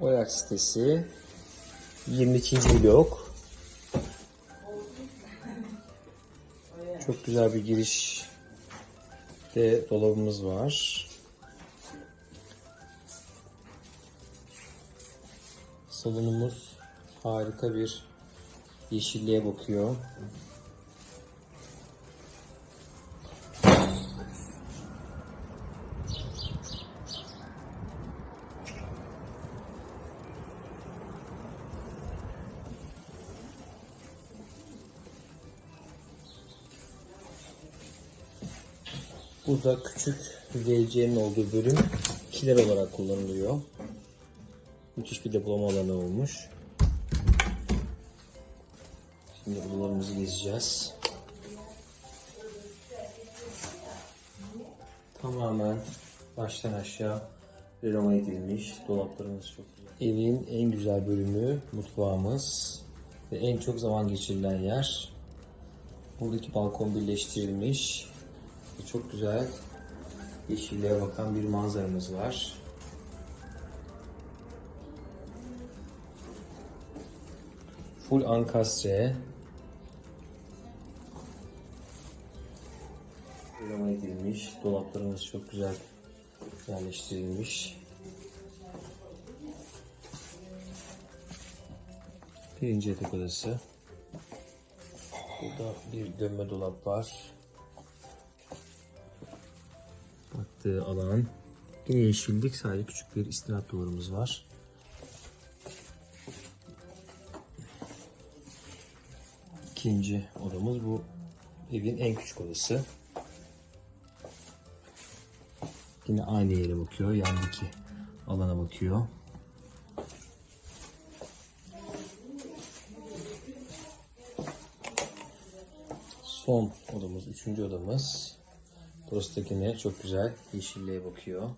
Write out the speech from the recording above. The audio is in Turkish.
Oyak sitesi 22. blok. Çok güzel bir giriş de dolabımız var. Salonumuz harika bir yeşilliğe bakıyor. Burada küçük VC'nin olduğu bölüm kiler olarak kullanılıyor. Müthiş bir depolama alanı olmuş. Şimdi odalarımızı gezeceğiz. Tamamen baştan aşağı renove edilmiş. Dolaplarımız çok güzel. Evin en güzel bölümü mutfağımız ve en çok zaman geçirilen yer. Buradaki balkon birleştirilmiş. Ve Çok güzel yeşilliğe bakan bir manzaramız var. Full ankastre. Renove edilmiş. Dolaplarımız çok güzel yerleştirilmiş. Birinci yatak odası. Burada bir dönme dolap var. Baktığı alan. Yine yeşillik sadece küçük bir istirahat duvarımız var. İkinci odamız bu evin en küçük odası. Yine aynı yere bakıyor. Yandaki alana bakıyor. Son odamız, üçüncü odamız. Burası da yine çok güzel yeşilliğe bakıyor.